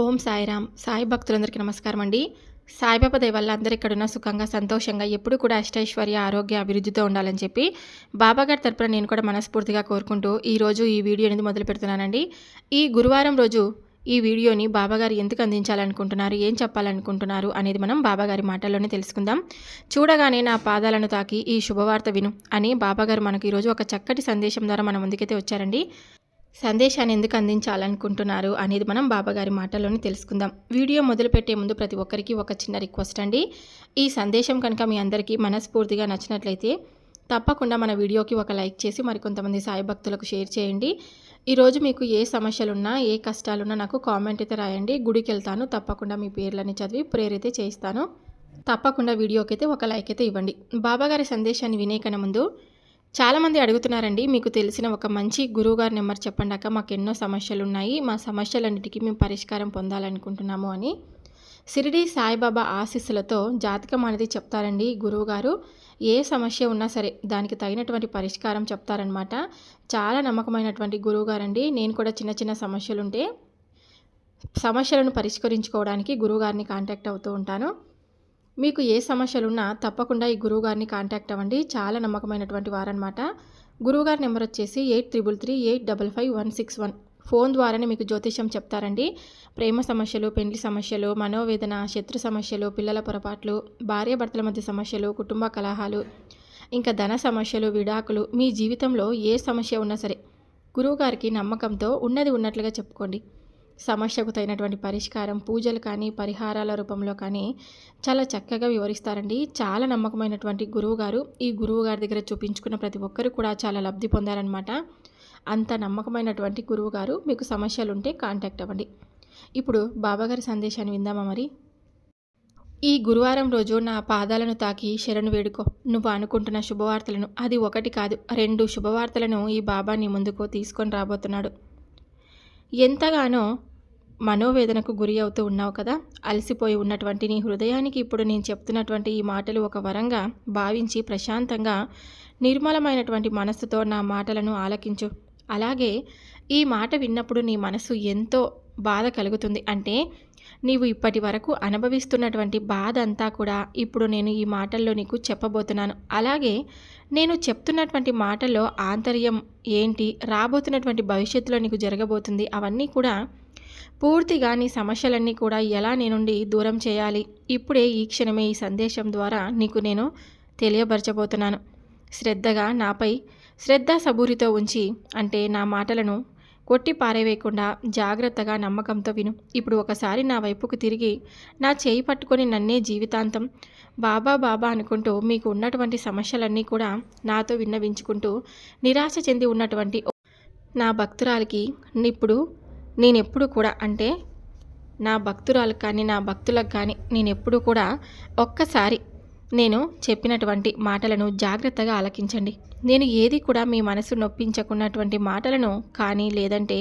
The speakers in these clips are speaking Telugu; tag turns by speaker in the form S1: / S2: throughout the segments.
S1: ఓం సాయిరామ్. సాయి భక్తులందరికీ నమస్కారం అండి. సాయిబాబా దయ వల్ల అందరు ఇక్కడున్న సుఖంగా సంతోషంగా ఎప్పుడు కూడా అష్టైశ్వర్య ఆరోగ్య అభివృద్ధితో ఉండాలని చెప్పి బాబాగారి తరపున నేను కూడా మనస్ఫూర్తిగా కోరుకుంటూ ఈరోజు ఈ వీడియో అనేది మొదలు పెడుతున్నానండి. ఈ గురువారం రోజు ఈ వీడియోని బాబాగారు ఎందుకు అందించాలనుకుంటున్నారు ఏం చెప్పాలనుకుంటున్నారు అనేది మనం బాబాగారి మాటల్లోనే తెలుసుకుందాం. చూడగానే నా పాదాలను తాకి ఈ శుభవార్త విను అని బాబాగారు మనకు ఈరోజు ఒక చక్కటి సందేశం ద్వారా మన ముందుకైతే వచ్చారండి. సందేశాన్ని ఎందుకు అందించాలనుకుంటున్నారు అనేది మనం బాబాగారి మాటల్లోనే తెలుసుకుందాం. వీడియో మొదలుపెట్టే ముందు ప్రతి ఒక్కరికి ఒక చిన్న రిక్వెస్ట్ అండి. ఈ సందేశం కనుక మీ అందరికీ మనస్ఫూర్తిగా నచ్చినట్లయితే తప్పకుండా మన వీడియోకి ఒక లైక్ చేసి మరికొంతమంది సాయి భక్తులకు షేర్ చేయండి. ఈరోజు మీకు ఏ సమస్యలున్నా ఏ కష్టాలున్నా నాకు కామెంట్ అయితే రాయండి. గుడికి వెళ్తాను తప్పకుండా మీ పేర్లని చదివి ప్రేర్ అయితే చేయిస్తాను. తప్పకుండా వీడియోకి అయితే ఒక లైక్ అయితే ఇవ్వండి. బాబాగారి సందేశాన్ని వినే కన్నా ముందు చాలామంది అడుగుతున్నారండి మీకు తెలిసిన ఒక మంచి గురువుగారి నెంబర్ చెప్పండి అక్క మాకు ఎన్నో సమస్యలు ఉన్నాయి మా సమస్యలన్నిటికీ మేము పరిష్కారం పొందాలనుకుంటున్నాము అని. సిరిడి సాయిబాబా ఆశీస్సులతో జాతకం అనేది చెప్తారండి గురువుగారు. ఏ సమస్య ఉన్నా సరే దానికి తగినటువంటి పరిష్కారం చెప్తారనమాట చాలా నమ్మకమైనటువంటి గురువుగారండి. నేను కూడా చిన్న చిన్న సమస్యలుంటే సమస్యలను పరిష్కరించుకోవడానికి గురువుగారిని కాంటాక్ట్ అవుతూ ఉంటాను. మీకు ఏ సమస్యలున్నా తప్పకుండా ఈ గురువుగారిని కాంటాక్ట్ అవ్వండి. చాలా నమ్మకమైనటువంటి వారనమాట గురువుగారి నెంబర్ వచ్చేసి eight triple three eight double five one six one. Phone ద్వారానే మీకు జ్యోతిష్యం చెప్తారండి. ప్రేమ సమస్యలు పెండ్లి సమస్యలు మనోవేదన శత్రు సమస్యలు పిల్లల పొరపాట్లు భార్యాభర్తల మధ్య సమస్యలు కుటుంబ కలహాలు ఇంకా ధన సమస్యలు విడాకులు మీ జీవితంలో ఏ సమస్య ఉన్నా సరే గురువుగారికి నమ్మకంతో ఉన్నది ఉన్నట్లుగా చెప్పుకోండి. సమస్యకు తగినటువంటి పరిష్కారం పూజలు కానీ పరిహారాల రూపంలో కానీ చాలా చక్కగా వివరిస్తారండి. చాలా నమ్మకమైనటువంటి గురువు గారు. ఈ గురువు గారి దగ్గర చూపించుకున్న ప్రతి ఒక్కరు కూడా చాలా లబ్ధి పొందారనమాట అంత నమ్మకమైనటువంటి గురువు గారు. మీకు సమస్యలు ఉంటే కాంటాక్ట్ అవ్వండి. ఇప్పుడు బాబాగారి సందేశాన్ని విందామా మరి? ఈ గురువారం రోజు నా పాదాలను తాకి శరణు వేడుకో. నువ్వు అనుకుంటున్న శుభవార్తలను. అది ఒకటి కాదు. రెండు శుభవార్తలను ఈ బాబా నీ ముందుకు తీసుకొని రాబోతున్నాడు. ఎంతగానో మనోవేదనకు గురి అవుతూ ఉన్నావు కదా? అలసిపోయి ఉన్నటువంటి నీ హృదయానికి ఇప్పుడు నేను చెప్తున్నటువంటి ఈ మాటలు ఒక వరంగా భావించి ప్రశాంతంగా నిర్మలమైనటువంటి మనస్సుతో నా మాటలను ఆలకించు. అలాగే ఈ మాట విన్నప్పుడు నీ మనసు ఎంతో బాధ కలుగుతుంది. అంటే నీవు ఇప్పటి వరకు అనుభవిస్తున్నటువంటి బాధ అంతా కూడా ఇప్పుడు నేను ఈ మాటల్లో నీకు చెప్పబోతున్నాను. అలాగే నేను చెప్తున్నటువంటి మాటల్లో ఆంతర్యం ఏంటి? రాబోతున్నటువంటి భవిష్యత్తులో నీకు జరగబోతుంది. అవన్నీ కూడా పూర్తిగా నీ సమస్యలన్నీ కూడా ఎలా నీ నుండి దూరం చేయాలి? ఇప్పుడే ఈ క్షణమే ఈ సందేశం ద్వారా నీకు నేను తెలియపరచబోతున్నాను. శ్రద్ధగా నాపై శ్రద్ధ సబూరితో ఉంచి అంటే నా మాటలను కొట్టి పారేవేయకుండా జాగ్రత్తగా నమ్మకంతో విను. ఇప్పుడు ఒకసారి నా వైపుకు తిరిగి నా చేయి పట్టుకొని నన్నే జీవితాంతం బాబా బాబా అనుకుంటూ మీకు ఉన్నటువంటి సమస్యలన్నీ కూడా నాతో విన్నవించుకుంటూ నిరాశ చెంది ఉన్నటువంటి నా భక్తురాలికి ఇప్పుడు నేనెప్పుడు కూడా అంటే నా భక్తురాలకు కానీ నా భక్తులకు కానీ నేనెప్పుడు కూడా ఒక్కసారి నేను చెప్పినటువంటి మాటలను జాగ్రత్తగా ఆలకించండి. నేను ఏది కూడా మీ మనసు నొప్పించకున్నటువంటి మాటలను కానీ లేదంటే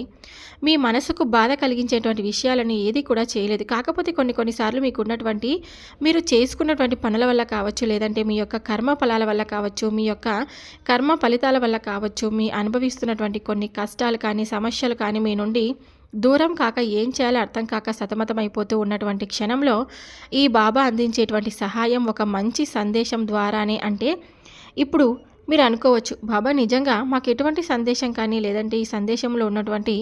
S1: మీ మనసుకు బాధ కలిగించేటువంటి విషయాలను ఏది కూడా చేయలేదు. కాకపోతే కొన్ని కొన్నిసార్లు మీకు ఉన్నటువంటి మీరు చేసుకున్నటువంటి పనుల వల్ల కావచ్చు లేదంటే మీ యొక్క కర్మ ఫలాల వల్ల కావచ్చు మీ యొక్క కర్మ ఫలితాల వల్ల కావచ్చు మీ అనుభవిస్తున్నటువంటి కొన్ని కష్టాలు కానీ సమస్యలు కానీ మీ నుండి దూరం కాక ఏం చేయాలో అర్థం కాక సతమతమైపోతూ ఉన్నటువంటి క్షణంలో ఈ బాబా అందించేటువంటి సహాయం ఒక మంచి సందేశం ద్వారానే అంటే ఇప్పుడు మీరు అనుకోవచ్చు బాబా నిజంగా మాకు ఎటువంటి సందేశం కానీ లేదంటే ఈ సందేశంలో ఉన్నటువంటి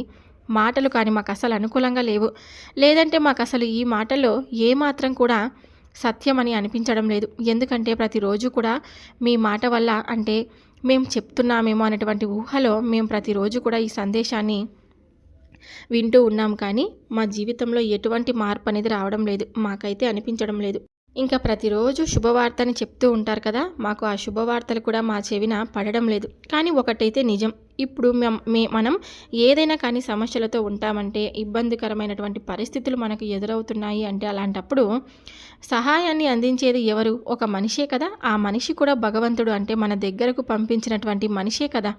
S1: మాటలు కానీ మాకు అసలు అనుకూలంగా లేవు. లేదంటే మాకు అసలు ఈ మాటల్లో ఏమాత్రం కూడా సత్యమని అనిపించడం లేదు. ఎందుకంటే ప్రతిరోజు కూడా మీ మాట వల్ల అంటే మేము చెప్తున్నామేమో అనేటువంటి ఊహలో మేము ప్రతిరోజు కూడా ఈ సందేశాన్ని వింటూ ఉన్నాం కానీ మా జీవితంలో ఎటువంటి మార్పు అనేది రావడం లేదు. మాకైతే అనిపించడం లేదు. ఇంకా ప్రతిరోజు శుభవార్తని చెప్తూ ఉంటారు కదా మాకు ఆ శుభవార్తలు కూడా మా చెవిన పడడం లేదు. కానీ ఒకటైతే నిజం. ఇప్పుడు మే మనం ఏదైనా కానీ సమస్యలతో ఉంటామంటే ఇబ్బందికరమైనటువంటి పరిస్థితులు మనకు ఎదురవుతున్నాయి అంటే అలాంటప్పుడు సహాయాన్ని అందించేది ఎవరు? ఒక మనిషే కదా. ఆ మనిషి కూడా భగవంతుడు అంటే మన దగ్గరకు పంపించినటువంటి మనిషే కదా.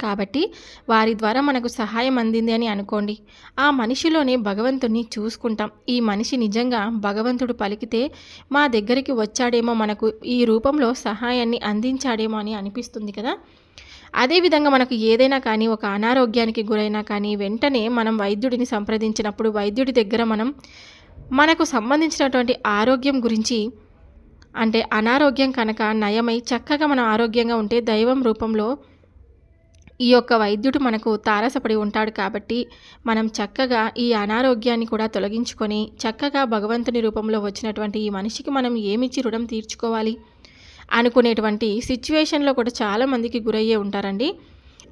S1: కాబట్టి వారి ద్వారా మనకు సహాయం అందింది అని అనుకోండి. ఆ మనిషిలోనే భగవంతుని చూసుకుంటాం. ఈ మనిషి నిజంగా భగవంతుడు పలికితే మా దగ్గరికి వచ్చాడేమో మనకు ఈ రూపంలో సహాయాన్ని అందించాడేమో అని అనిపిస్తుంది కదా. అదేవిధంగా మనకు ఏదైనా కానీ ఒక అనారోగ్యానికి గురైనా కానీ వెంటనే మనం వైద్యుడిని సంప్రదించినప్పుడు వైద్యుడి దగ్గర మనం మనకు సంబంధించినటువంటి ఆరోగ్యం గురించి అంటే అనారోగ్యం కనుక నయమై చక్కగా మనం ఆరోగ్యంగా ఉంటే దైవం రూపంలో ఈ యొక్క వైద్యుడు మనకు తారసపడి ఉంటాడు కాబట్టి మనం చక్కగా ఈ అనారోగ్యాన్ని కూడా తొలగించుకొని చక్కగా భగవంతుని రూపంలో వచ్చినటువంటి ఈ మనిషికి మనం ఏమిచ్చి రుణం తీర్చుకోవాలి అనుకునేటువంటి సిచ్యువేషన్లో కూడా చాలామందికి గురయ్యే ఉంటారండి.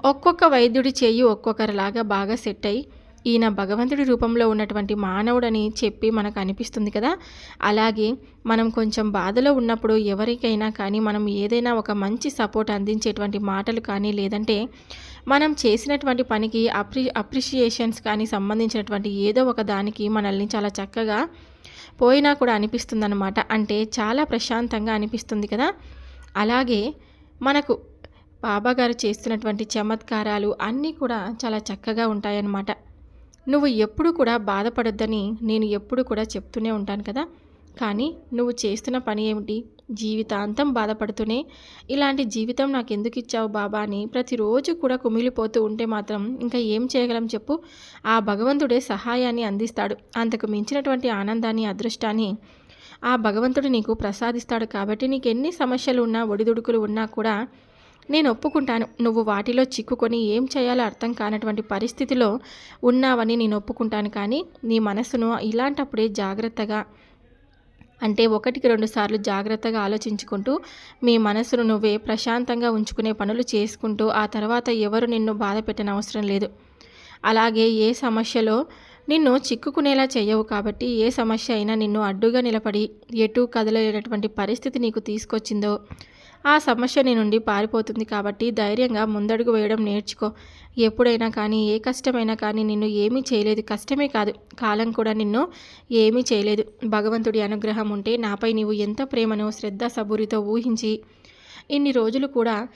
S1: ఒక్కొక్క వైద్యుడి చేయి ఒక్కొక్కరిలాగా బాగా సెట్ అయ్యి ఈయన భగవంతుడి రూపంలో ఉన్నటువంటి మానవుడని చెప్పి మనకు అనిపిస్తుంది కదా. అలాగే మనం కొంచెం బాధలో ఉన్నప్పుడు ఎవరికైనా కానీ మనం ఏదైనా ఒక మంచి సపోర్ట్ అందించేటువంటి మాటలు కానీ లేదంటే మనం చేసినటువంటి పనికి అప్రి అప్రిషియేషన్స్ కానీ సంబంధించినటువంటి ఏదో ఒక దానికి మనల్ని చాలా చక్కగా పోయినా కూడా అనిపిస్తుందన్నమాట. అంటే చాలా ప్రశాంతంగా అనిపిస్తుంది కదా. అలాగే మనకు బాబాగారు చేస్తున్నటువంటి చమత్కారాలు అన్నీ కూడా చాలా చక్కగా ఉంటాయన్నమాట. నువ్వు ఎప్పుడు కూడా బాధపడొద్దని నేను ఎప్పుడు కూడా చెప్తూనే ఉంటాను కదా. కానీ నువ్వు చేస్తున్న పని ఏమిటి? జీవితాంతం బాధపడుతూనే? ఇలాంటి జీవితం నాకు ఎందుకు ఇచ్చావు బాబా అని ప్రతిరోజు కూడా కుమిలిపోతూ ఉంటే మాత్రం ఇంకా ఏం చేయగలం చెప్పు? ఆ భగవంతుడే సహాయాన్ని అందిస్తాడు. అంతకు మించినటువంటి ఆనందాన్ని అదృష్టాన్ని ఆ భగవంతుడు నీకు ప్రసాదిస్తాడు కాబట్టి నీకు ఎన్ని సమస్యలు ఉన్నా ఒడిదుడుకులు ఉన్నా కూడా నేను ఒప్పుకుంటాను. నువ్వు వాటిలో చిక్కుకొని ఏం చేయాలో అర్థం కానటువంటి పరిస్థితిలో ఉన్నావని నేను ఒప్పుకుంటాను కానీ నీ మనసును ఇలాంటప్పుడే జాగ్రత్తగా అంటే ఒకటికి రెండు సార్లు జాగ్రత్తగా ఆలోచించుకుంటూ మీ మనసును నువ్వే ప్రశాంతంగా ఉంచుకునే పనులు చేసుకుంటూ ఆ తర్వాత ఎవరు నిన్ను బాధ పెట్టనవసరం లేదు. అలాగే ఏ సమస్యలో నిన్ను చిక్కుకునేలా చేయవు కాబట్టి ఏ సమస్య అయినా నిన్ను అడ్డుగా నిలబడి ఎటు కదలలేనటువంటి పరిస్థితి నీకు తీసుకొచ్చిందో ఆ సమస్య నీ నుండి పారిపోతుంది కాబట్టి ధైర్యంగా ముందడుగు వేయడం నేర్చుకో. ఎప్పుడైనా కానీ ఏ కష్టమైనా కానీ నిన్ను ఏమీ చేయలేదు. కష్టమే కాదు కాలం కూడా నిన్ను ఏమీ చేయలేదు. భగవంతుడి అనుగ్రహం ఉంటే నాపై నీవు ఎంత ప్రేమను శ్రద్ధ సబూరితో ఊహించి ఇన్ని రోజులు కూడా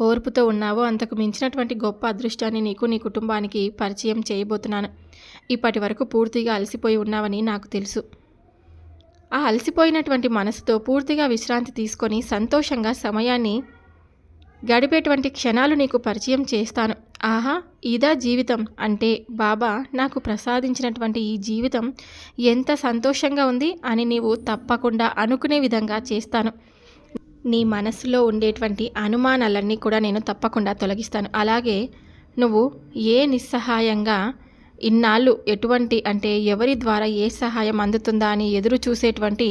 S1: ఓర్పుతో ఉన్నావో అంతకు మించినటువంటి గొప్ప అదృష్టాన్ని నీకు నీ కుటుంబానికి పరిచయం చేయబోతున్నాను. ఇప్పటి వరకు పూర్తిగా అలసిపోయి ఉన్నావని నాకు తెలుసు. ఆ అలసిపోయినటువంటి మనసుతో పూర్తిగా విశ్రాంతి తీసుకొని సంతోషంగా సమయాన్ని గడిపేటువంటి క్షణాలు నీకు పరిచయం చేస్తాను. ఆహా ఇదా జీవితం అంటే బాబా నాకు ప్రసాదించినటువంటి ఈ జీవితం ఎంత సంతోషంగా ఉంది అని నీవు తప్పకుండా అనుకునే విధంగా చేస్తాను. నీ మనసులో ఉండేటువంటి అనుమానాలన్నీ కూడా నేను తప్పకుండా తొలగిస్తాను. అలాగే నువ్వు ఏ నిస్సహాయంగా ఇన్నాళ్ళు ఎటువంటి అంటే ఎవరి ద్వారా ఏ సహాయం అందుతుందా అని ఎదురు చూసేటువంటి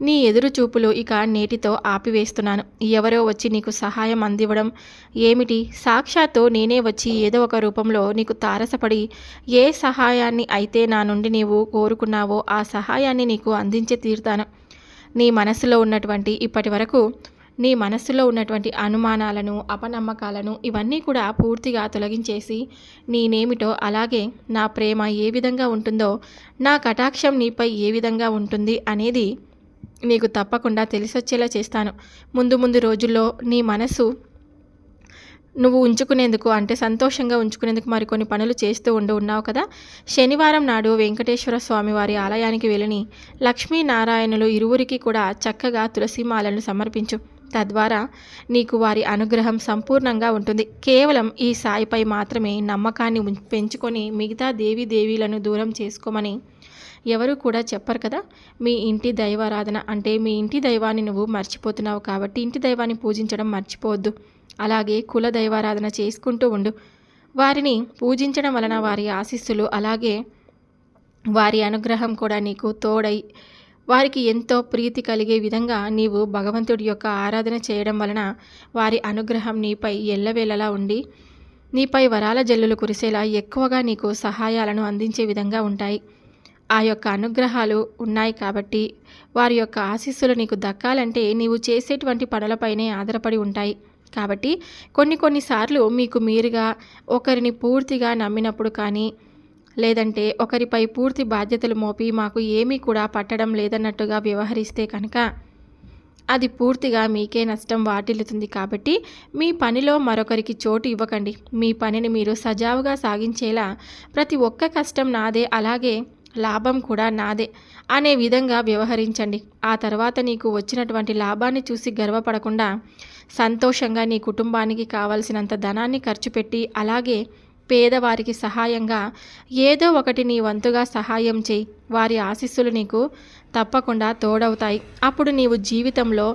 S1: నీ ఎదురు చూపులు ఇక నేటితో ఆపివేస్తున్నాను. ఎవరో వచ్చి నీకు సహాయం అందివ్వడం ఏమిటి? సాక్షాత్తు నేనే వచ్చి ఏదో ఒక రూపంలో నీకు తారసపడి ఏ సహాయాన్ని అయితే నా నుండి నీవు కోరుకున్నావో ఆ సహాయాన్ని నీకు అందించి తీరుతాను. నీ మనసులో ఉన్నటువంటి ఇప్పటి వరకు నీ మనస్సులో ఉన్నటువంటి అనుమానాలను అపనమ్మకాలను ఇవన్నీ కూడా పూర్తిగా తొలగించేసి నేనేమిటో అలాగే నా ప్రేమ ఏ విధంగా ఉంటుందో నా కటాక్షం నీపై ఏ విధంగా ఉంటుంది అనేది నీకు తప్పకుండా తెలిసొచ్చేలా చేస్తాను. ముందు ముందు రోజుల్లో నీ మనసు నువ్వు ఉంచుకునేందుకు అంటే సంతోషంగా ఉంచుకునేందుకు మరికొన్ని పనులు చేస్తూ ఉండి ఉన్నావు కదా. శనివారం నాడు వెంకటేశ్వర స్వామి వారి ఆలయానికి వెళ్ళని. లక్ష్మీనారాయణులు ఇరువురికి కూడా చక్కగా తులసిమాలను సమర్పించు. తద్వారా నీకు వారి అనుగ్రహం సంపూర్ణంగా ఉంటుంది. కేవలం ఈ సాయిపై మాత్రమే నమ్మకాన్ని పెంచుకొని మిగతా దేవీ దేవీలను దూరం చేసుకోమని ఎవరు కూడా చెప్పరు కదా? మీ ఇంటి దైవారాధన అంటే మీ ఇంటి దైవాన్ని నువ్వు మర్చిపోతున్నావు కాబట్టి ఇంటి దైవాన్ని పూజించడం మర్చిపోవద్దు. అలాగే కుల దైవారాధన చేసుకుంటూ ఉండు. వారిని పూజించడం వలన వారి ఆశీస్సులు అలాగే వారి అనుగ్రహం కూడా నీకు తోడై వారికి ఎంతో ప్రీతి కలిగే విధంగా నీవు భగవంతుడి యొక్క ఆరాధన చేయడం వలన వారి అనుగ్రహం నీపై ఎల్లవేళలా ఉండి నీపై వరాల జల్లులు కురిసేలా ఎక్కువగా నీకు సహాయాలను అందించే విధంగా ఉంటాయి. ఆ యొక్క అనుగ్రహాలు ఉన్నాయి కాబట్టి వారి యొక్క ఆశీస్సులు నీకు దక్కాలంటే నీవు చేసేటువంటి పనులపైనే ఆధారపడి ఉంటాయి. కాబట్టి కొన్ని కొన్నిసార్లు మీకు మీరుగా ఒకరిని పూర్తిగా నమ్మినప్పుడు కానీ లేదంటే ఒకరిపై పూర్తి బాధ్యతలు మోపి మాకు ఏమీ కూడా పట్టడం లేదన్నట్టుగా వ్యవహరిస్తే కనుక అది పూర్తిగా మీకే నష్టం వాటిల్లుతుంది కాబట్టి మీ పనిలో మరొకరికి చోటు ఇవ్వకండి. మీ పనిని మీరు సజావుగా సాగించేలా ప్రతి ఒక్క కష్టం నాదే అలాగే లాభం కూడా నాదే అనే విధంగా వ్యవహరించండి. ఆ తర్వాత నీకు వచ్చినటువంటి లాభాన్ని చూసి గర్వపడకుండా సంతోషంగా నీ కుటుంబానికి కావలసినంత ధనాన్ని ఖర్చు పెట్టి అలాగే పేదవారికి సహాయంగా ఏదో ఒకటి నీ వంతుగా సహాయం చేయి. వారి ఆశీస్సులు నీకు తప్పకుండా తోడవుతాయి. అప్పుడు నీవు జీవితంలో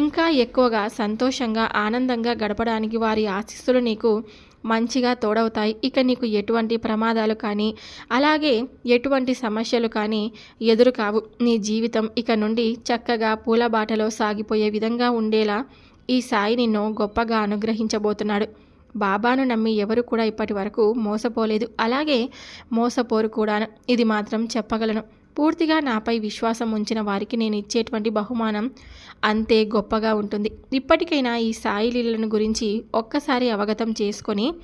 S1: ఇంకా ఎక్కువగా సంతోషంగా ఆనందంగా గడపడానికి వారి ఆశీస్సులు నీకు మంచిగా తోడవుతాయి. ఇక నీకు ఎటువంటి ప్రమాదాలు కానీ అలాగే ఎటువంటి సమస్యలు కానీ ఎదురు కావు. నీ జీవితం ఇక నుండి చక్కగా పూల బాటలో సాగిపోయే విధంగా ఉండేలా ఈ సాయి నిన్ను గొప్పగా అనుగ్రహించబోతున్నాడు. బాబాను నమ్మి ఎవరు కూడా ఇప్పటి వరకు మోసపోలేదు. అలాగే మోసపోరు కూడాను. ఇది మాత్రం చెప్పగలను. పూర్తిగా నాపై విశ్వాసం ఉంచిన వారికి నేను ఇచ్చేటువంటి బహుమానం అంతే గొప్పగా ఉంటుంది. ఇప్పటికైనా ఈ సాయి లీలను గురించి ఒక్కసారి అవగతం చేసుకొని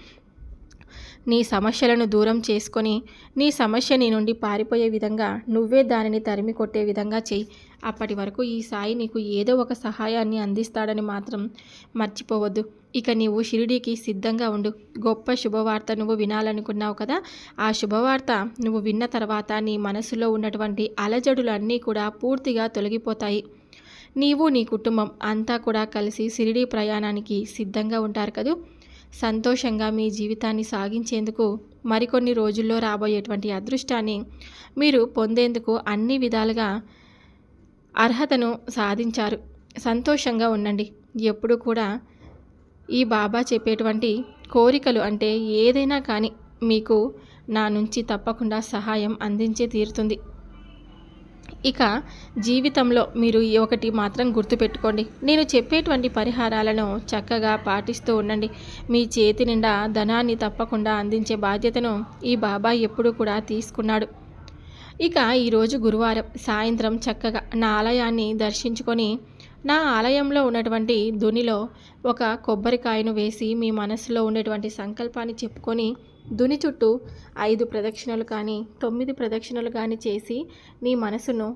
S1: నీ సమస్యలను దూరం చేసుకొని నీ సమస్య నీ నుండి పారిపోయే విధంగా నువ్వే దానిని తరిమి కొట్టే విధంగా చెయ్యి అప్పటి వరకు ఈ సాయి నీకు ఏదో ఒక సహాయాన్ని అందిస్తాడని మాత్రం మర్చిపోవద్దు. ఇక నీవు షిరిడీకి సిద్ధంగా ఉండు. గొప్ప శుభవార్త నువ్వు వినాలనుకున్నావు కదా? ఆ శుభవార్త నువ్వు విన్న తర్వాత నీ మనసులో ఉన్నటువంటి అలజడులు అన్నీ కూడా పూర్తిగా తొలగిపోతాయి. నీవు నీ కుటుంబం అంతా కూడా కలిసి షిరిడీ ప్రయాణానికి సిద్ధంగా ఉంటారు కదూ? సంతోషంగా మీ జీవితాన్ని సాగించేందుకు మరికొన్ని రోజుల్లో రాబోయేటువంటి అదృష్టాన్ని మీరు పొందేందుకు అన్ని విధాలుగా అర్హతను సాధించారు. సంతోషంగా ఉండండి. ఎప్పుడు కూడా ఈ బాబా చెప్పేటువంటి కోరికలు అంటే ఏదైనా కానీ మీకు నా నుంచి తప్పకుండా సహాయం అందించే తీరుతుంది. ఇక జీవితంలో మీరు ఈ ఒకటి మాత్రం గుర్తుపెట్టుకోండి. నేను చెప్పేటువంటి పరిహారాలను చక్కగా పాటిస్తూ ఉండండి. మీ చేతి నిండా ధనాన్ని తప్పకుండా అందించే బాధ్యతను ఈ బాబా ఎప్పుడూ కూడా తీసుకున్నాడు. ఇక ఈరోజు గురువారం సాయంత్రం చక్కగా నా ఆలయాన్ని దర్శించుకొని నా ఆలయంలో ఉన్నటువంటి దునిలో ఒక కొబ్బరికాయను వేసి మీ మనసులో ఉండేటువంటి సంకల్పాన్ని చెప్పుకొని దుని చుట్టూ ఐదు ప్రదక్షిణలు కానీ తొమ్మిది ప్రదక్షిణలు కానీ చేసి నీ మనసును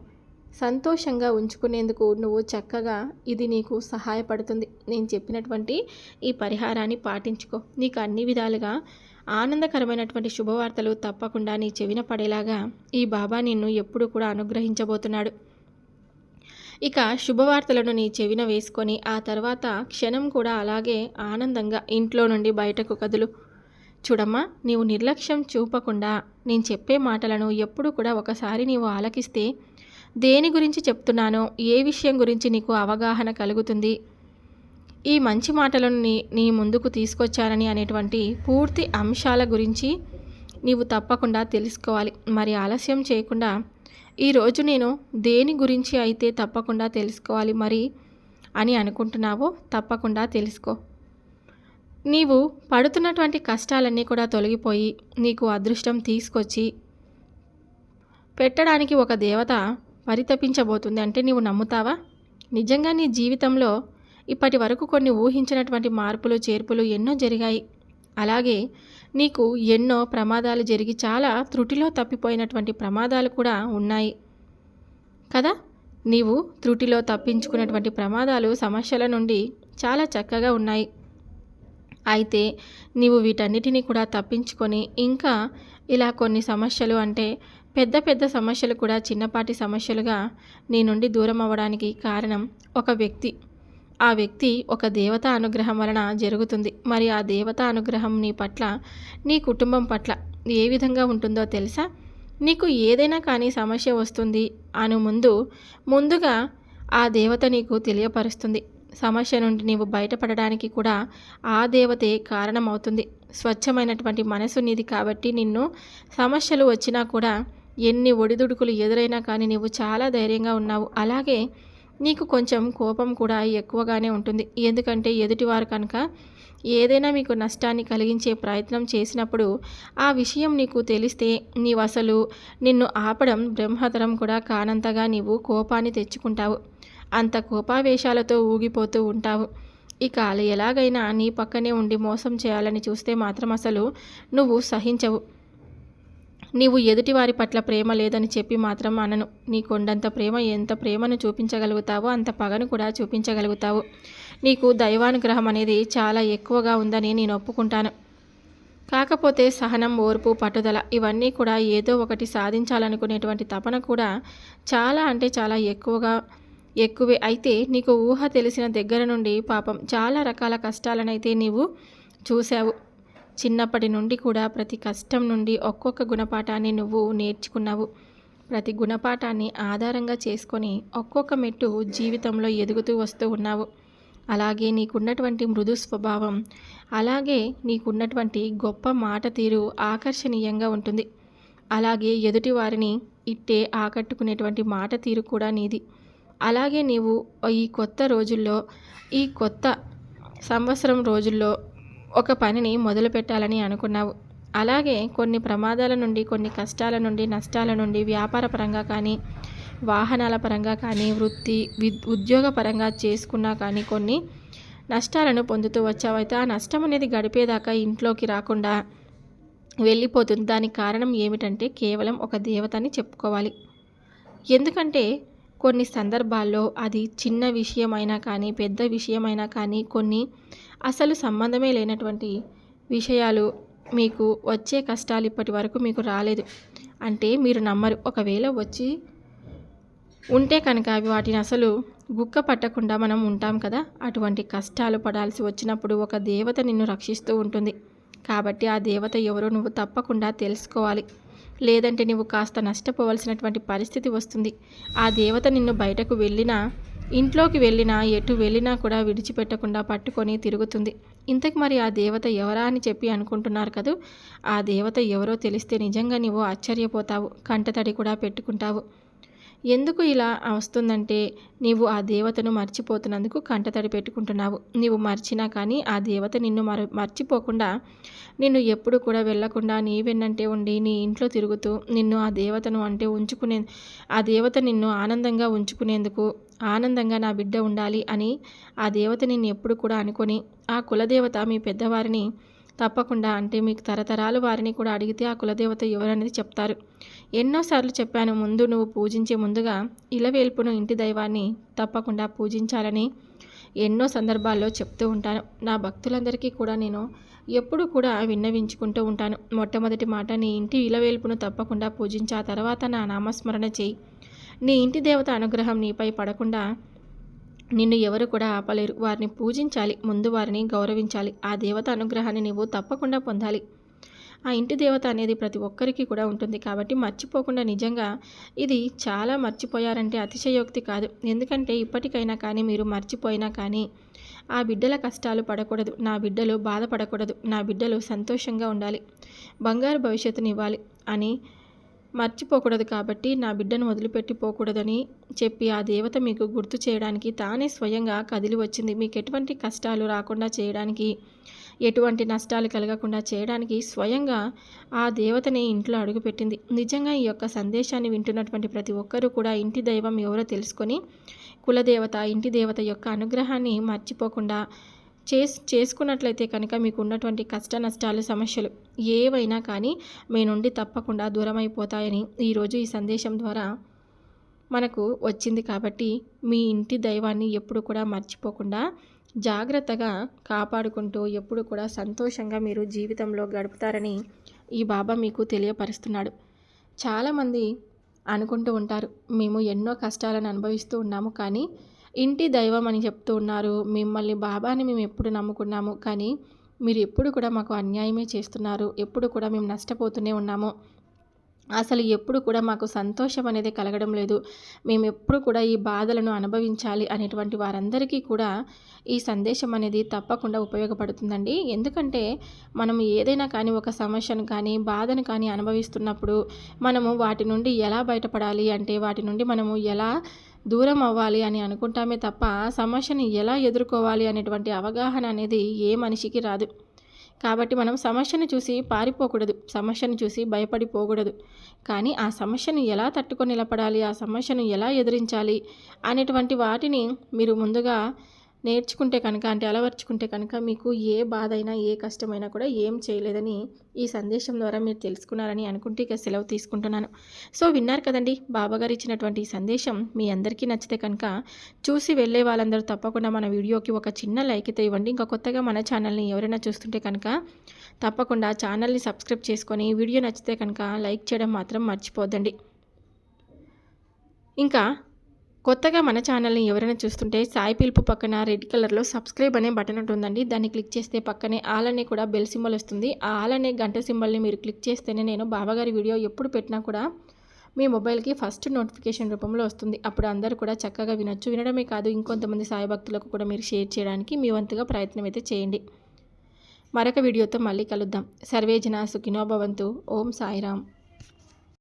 S1: సంతోషంగా ఉంచుకునేందుకు నువ్వు చక్కగా ఇది నీకు సహాయపడుతుంది. నేను చెప్పినటువంటి ఈ పరిహారాన్ని పాటించుకో. నీకు అన్ని విధాలుగా ఆనందకరమైనటువంటి శుభవార్తలు తప్పకుండా నీ చెవిన పడేలాగా ఈ బాబా నిన్ను ఎప్పుడు కూడా అనుగ్రహించబోతున్నాడు. ఇక శుభవార్తలను నీ చెవిన వేసుకొని ఆ తర్వాత క్షణం కూడా అలాగే ఆనందంగా ఇంట్లో నుండి బయటకు కదులు. చూడమ్మా నీవు నిర్లక్ష్యం చూపకుండా నేను చెప్పే మాటలను ఎప్పుడు కూడా ఒకసారి నీవు ఆలకిస్తే దేని గురించి చెప్తున్నానో ఏ విషయం గురించి నీకు అవగాహన కలుగుతుంది? ఈ మంచి మాటలను నీ నీ ముందుకు తీసుకొచ్చారని అనేటువంటి పూర్తి అంశాల గురించి నీవు తప్పకుండా తెలుసుకోవాలి. మరి ఆలస్యం చేయకుండా ఈరోజు నేను దేని గురించి అయితే తప్పకుండా తెలుసుకోవాలి మరి అని అనుకుంటున్నావో తప్పకుండా తెలుసుకో. నీవు పడుతున్నటువంటి కష్టాలన్నీ కూడా తొలగిపోయి నీకు అదృష్టం తీసుకొచ్చి పెట్టడానికి ఒక దేవత పరితపించబోతుంది అంటే నీవు నమ్ముతావా? నిజంగా నీ జీవితంలో ఇప్పటి వరకు కొన్ని ఊహించినటువంటి మార్పులు చేర్పులు ఎన్నో జరిగాయి. అలాగే నీకు ఎన్నో ప్రమాదాలు జరిగి చాలా త్రుటిలో తప్పిపోయినటువంటి ప్రమాదాలు కూడా ఉన్నాయి. కదా? నీవు త్రుటిలో తప్పించుకున్నటువంటి ప్రమాదాలు సమస్యల నుండి చాలా చక్కగా ఉన్నాయి. అయితే నీవు వీటన్నిటినీ కూడా తప్పించుకొని ఇంకా ఇలా కొన్ని సమస్యలు అంటే పెద్ద పెద్ద సమస్యలు కూడా చిన్నపాటి సమస్యలుగా నీ నుండి దూరం అవ్వడానికి కారణం ఒక వ్యక్తి. ఆ వ్యక్తి ఒక దేవత అనుగ్రహం వలన జరుగుతుంది. మరి ఆ దేవత అనుగ్రహం నీ పట్ల నీ కుటుంబం పట్ల ఏ విధంగా ఉంటుందో తెలుసా? నీకు ఏదైనా కానీ సమస్య వస్తుంది అను ముందు ముందుగా ఆ దేవత నీకు తెలియపరుస్తుంది. సమస్య నుండి నీవు బయటపడడానికి కూడా ఆ దేవతే కారణమవుతుంది. స్వచ్ఛమైనటువంటి మనసు నీది కాబట్టి నిన్ను సమస్యలు వచ్చినా కూడా ఎన్ని ఒడిదుడుకులు ఎదురైనా కానీ నీవు చాలా ధైర్యంగా ఉన్నావు. అలాగే నీకు కొంచెం కోపం కూడా ఎక్కువగానే ఉంటుంది. ఎందుకంటే ఎదుటివారు కనుక ఏదైనా మీకు నష్టాన్ని కలిగించే ప్రయత్నం చేసినప్పుడు ఆ విషయం నీకు తెలిస్తే నీవు అసలు నిన్ను ఆపడం బ్రహ్మతరం కూడా కానంతగా నీవు కోపాన్ని తెచ్చుకుంటావు. అంత కోపావేశాలతో ఊగిపోతూ ఉంటావు. ఇక అలా ఎలాగైనా నీ పక్కనే ఉండి మోసం చేయాలని చూస్తే మాత్రం అసలు నువ్వు సహించవు. నీవు ఎదుటివారి పట్ల ప్రేమ లేదని చెప్పి మాత్రం అనను. నీ కొండంత ప్రేమ ఎంత ప్రేమను చూపించగలుగుతావో అంత పగను కూడా చూపించగలుగుతావు. నీకు దైవానుగ్రహం అనేది చాలా ఎక్కువగా ఉందని నేను ఒప్పుకుంటాను. కాకపోతే సహనం ఓర్పు పట్టుదల ఇవన్నీ కూడా ఏదో ఒకటి సాధించాలనుకునేటువంటి తపన కూడా చాలా అంటే చాలా ఎక్కువగా ఎక్కువే. అయితే నీకు ఊహ తెలిసిన దగ్గర నుండి పాపం చాలా రకాల కష్టాలనైతే నీవు చూసావు చిన్నప్పటి నుండి కూడా ప్రతి కష్టం నుండి ఒక్కొక్క గుణపాఠాన్ని నువ్వు నేర్చుకున్నావు. ప్రతి గుణపాఠాన్ని ఆధారంగా చేసుకొని ఒక్కొక్క మెట్టు జీవితంలో ఎదుగుతూ వస్తూ ఉన్నావు. అలాగే నీకున్నటువంటి మృదు స్వభావం అలాగే నీకున్నటువంటి గొప్ప మాట తీరు ఆకర్షణీయంగా ఉంటుంది. అలాగే ఎదుటి వారిని ఇట్టే ఆకట్టుకునేటువంటి మాట తీరు కూడా నీది. అలాగే నీవు ఈ కొత్త రోజుల్లో ఈ కొత్త సంవత్సరం రోజుల్లో ఒక పనిని మొదలు పెట్టాలని అనుకున్నావు. అలాగే కొన్ని ప్రమాదాల నుండి కొన్ని కష్టాల నుండి నష్టాల నుండి వ్యాపార పరంగా కానీ వాహనాల పరంగా కానీ వృత్తి వి ఉద్యోగ పరంగా చేసుకున్నా కానీ కొన్ని నష్టాలను పొందుతూ వచ్చావైతే ఆ నష్టం అనేది గడిపేదాకా ఇంట్లోకి రాకుండా వెళ్ళిపోతుంది. దానికి కారణం ఏమిటంటే కేవలం ఒక దేవతని చెప్పుకోవాలి. ఎందుకంటే కొన్ని సందర్భాల్లో అది చిన్న విషయమైనా కానీ పెద్ద విషయమైనా కానీ కొన్ని అసలు సంబంధమే లేనటువంటి విషయాలు మీకు వచ్చే కష్టాలు ఇప్పటి వరకు మీకు రాలేదు. అంటే మీరు నమ్మరు. ఒకవేళ వచ్చి ఉంటే కనుక అవి వాటిని అసలు గుక్క పట్టకుండా మనం ఉంటాం కదా. అటువంటి కష్టాలు పడాల్సి వచ్చినప్పుడు ఒక దేవత నిన్ను రక్షిస్తూ ఉంటుంది. కాబట్టి ఆ దేవత ఎవరో నువ్వు తప్పకుండా తెలుసుకోవాలి. లేదంటే నువ్వు కాస్త నష్టపోవలసినటువంటి పరిస్థితి వస్తుంది. ఆ దేవత నిన్ను బయటకు వెళ్ళినా ఇంట్లోకి వెళ్ళినా ఎటు వెళ్ళినా కూడా విడిచిపెట్టకుండా పట్టుకొని తిరుగుతుంది. ఇంతకు మరి ఆ దేవత ఎవరా అని చెప్పి అనుకుంటున్నారు కదూ? ఆ దేవత ఎవరో తెలిస్తే నిజంగా నువ్వు ఆశ్చర్యపోతావు. కంటతడి కూడా పెట్టుకుంటావు. ఎందుకు ఇలా వస్తుందంటే నీవు ఆ దేవతను మర్చిపోతున్నందుకు కంటతడి పెట్టుకుంటున్నావు. నీవు మర్చినా కానీ ఆ దేవత నిన్ను మర మర్చిపోకుండా నిన్ను ఎప్పుడు కూడా వెళ్ళకుండా నీ వెన్నంటే ఉండి నీ ఇంట్లో తిరుగుతూ నిన్ను ఆ దేవతను అంటే ఉంచుకునే ఆ దేవత నిన్ను ఆనందంగా ఉంచుకునేందుకు ఆనందంగా నా బిడ్డ ఉండాలి అని ఆ దేవత నిన్ను ఎప్పుడు కూడా అనుకొని ఆ కులదేవత మీ పెద్దవారిని తప్పకుండా అంటే మీకు తరతరాలు వారిని కూడా అడిగితే ఆ కులదేవత ఎవరనేది చెప్తారు. ఎన్నోసార్లు చెప్పాను ముందు నువ్వు పూజించే ముందుగా ఇలవేల్పును ఇంటి దైవాన్ని తప్పకుండా పూజించాలని ఎన్నో సందర్భాల్లో చెప్తూ ఉంటాను. నా భక్తులందరికీ కూడా నేను ఎప్పుడు కూడా విన్నవించుకుంటూ ఉంటాను. మొట్టమొదటి మాట నీ ఇంటి ఇలవేల్పును తప్పకుండా పూజించి ఆ తర్వాత నా నామస్మరణ చేయి. నీ ఇంటి దేవత అనుగ్రహం నీపై పడకుండా నిన్ను ఎవరు కూడా ఆపలేరు. వారిని పూజించాలి. ముందు వారిని గౌరవించాలి. ఆ దేవత అనుగ్రహాన్ని నీవు తప్పకుండా పొందాలి. ఆ ఇంటి దేవత అనేది ప్రతి ఒక్కరికి కూడా ఉంటుంది. కాబట్టి మర్చిపోకుండా నిజంగా ఇది చాలా మర్చిపోయారంటే అతిశయోక్తి కాదు. ఎందుకంటే ఇప్పటికైనా కానీ మీరు మర్చిపోయినా కానీ ఆ బిడ్డల కష్టాలు పడకూడదు. నా బిడ్డలు బాధపడకూడదు. నా బిడ్డలు సంతోషంగా ఉండాలి. బంగారు భవిష్యత్తునివ్వాలి అని మర్చిపోకూడదు కాబట్టి నా బిడ్డను వదిలిపెట్టిపోకూడదని చెప్పి ఆ దేవత మీకు గుర్తు చేయడానికి తానే స్వయంగా కదిలి వచ్చింది. మీకు ఎటువంటి కష్టాలు రాకుండా చేయడానికి ఎటువంటి నష్టాలు కలగకుండా చేయడానికి స్వయంగా ఆ దేవతని ఇంట్లో అడుగుపెట్టింది. నిజంగా ఈ యొక్క సందేశాన్ని వింటున్నటువంటి ప్రతి ఒక్కరూ కూడా ఇంటి దైవం ఎవరో తెలుసుకొని కులదేవత ఇంటి దేవత యొక్క అనుగ్రహాన్ని మర్చిపోకుండా చేస్ చేసుకున్నట్లయితే కనుక మీకు ఉన్నటువంటి కష్ట నష్టాలు సమస్యలు ఏవైనా కానీ మీ నుండి తప్పకుండా దూరం అయిపోతాయని ఈరోజు ఈ సందేశం ద్వారా మనకు వచ్చింది కాబట్టి మీ ఇంటి దైవాన్ని ఎప్పుడు కూడా మర్చిపోకుండా జాగ్రత్తగా కాపాడుకుంటూ ఎప్పుడు కూడా సంతోషంగా మీరు జీవితంలో గడుపుతారని ఈ బాబా మీకు తెలియపరుస్తున్నాడు. చాలామంది అనుకుంటూ ఉంటారు మేము ఎన్నో కష్టాలను అనుభవిస్తూ ఉన్నాము కానీ ఇంటి దైవం అని చెప్తూ ఉన్నారు. మిమ్మల్ని బాబాని మేము ఎప్పుడు నమ్ముకున్నాము. కానీ మీరు ఎప్పుడు కూడా మాకు అన్యాయమే చేస్తున్నారు. ఎప్పుడు కూడా మేము నష్టపోతూనే ఉన్నాము. అసలు ఎప్పుడు కూడా మాకు సంతోషం అనేది కలగడం లేదు. మేము ఎప్పుడు కూడా ఈ బాధలను అనుభవించాలి అనేటువంటి వారందరికీ కూడా ఈ సందేశం అనేది తప్పకుండా ఉపయోగపడుతుందండి. ఎందుకంటే మనం ఏదైనా కానీ ఒక సమస్యను కానీ బాధను కానీ అనుభవిస్తున్నప్పుడు మనము వాటి నుండి ఎలా బయటపడాలి అంటే వాటి నుండి మనము ఎలా దూరం అవ్వాలి అని అనుకుంటామే తప్ప సమస్యని ఎలా ఎదుర్కోవాలి అనేటువంటి అవగాహన అనేది ఏ మనిషికి రాదు. కాబట్టి మనం సమస్యను చూసి పారిపోకూడదు. సమస్యను చూసి భయపడిపోకూడదు. కానీ ఆ సమస్యను ఎలా తట్టుకొని నిలబడాలి? ఆ సమస్యను ఎలా ఎదిరించాలి? అనేటువంటి వాటిని మీరు ముందుగా నేర్చుకుంటే కనుక అంటే అలవర్చుకుంటే కనుక మీకు ఏ బాధ అయినా ఏ కష్టమైనా కూడా ఏం చేయలేదని ఈ సందేశం ద్వారా మీరు తెలుసుకున్నారని అనుకుంటే ఇక సెలవు తీసుకుంటున్నాను. సో విన్నారు కదండి బాబాగారు ఇచ్చినటువంటి ఈ సందేశం మీ అందరికీ నచ్చితే కనుక చూసి వెళ్ళే వాళ్ళందరూ తప్పకుండా మన వీడియోకి ఒక చిన్న లైక్ అయితే ఇవ్వండి. ఇంకా కొత్తగా మన ఛానల్ని ఎవరైనా చూస్తుంటే కనుక తప్పకుండా ఛానల్ని సబ్స్క్రైబ్ చేసుకొని వీడియో నచ్చితే కనుక లైక్ చేయడం మాత్రం మర్చిపోద్దండి. ఇంకా కొత్తగా మన ఛానల్ని ఎవరైనా చూస్తుంటే సాయి పిలుపు పక్కన రెడ్ కలర్లో సబ్స్క్రైబ్ అనే బటన్ ఉంటుందండి. దాన్ని క్లిక్ చేస్తే పక్కనే ఆల్ అనే కూడా బెల్ సింబల్ వస్తుంది. ఆ ఆల్ అనే గంట సింబల్ని మీరు క్లిక్ చేస్తేనే నేను బాబాగారి వీడియో ఎప్పుడు పెట్టినా కూడా మీ మొబైల్కి ఫస్ట్ నోటిఫికేషన్ రూపంలో వస్తుంది. అప్పుడు అందరూ కూడా చక్కగా వినొచ్చు. వినడమే కాదు ఇంకొంతమంది సాయి భక్తులకు కూడా మీరు షేర్ చేయడానికి మీ వంతుగా ప్రయత్నం అయితే చేయండి. మరొక వీడియోతో మళ్ళీ కలుద్దాం. సర్వేజన సుఖినోభవంతు ఓం సాయిరామ్.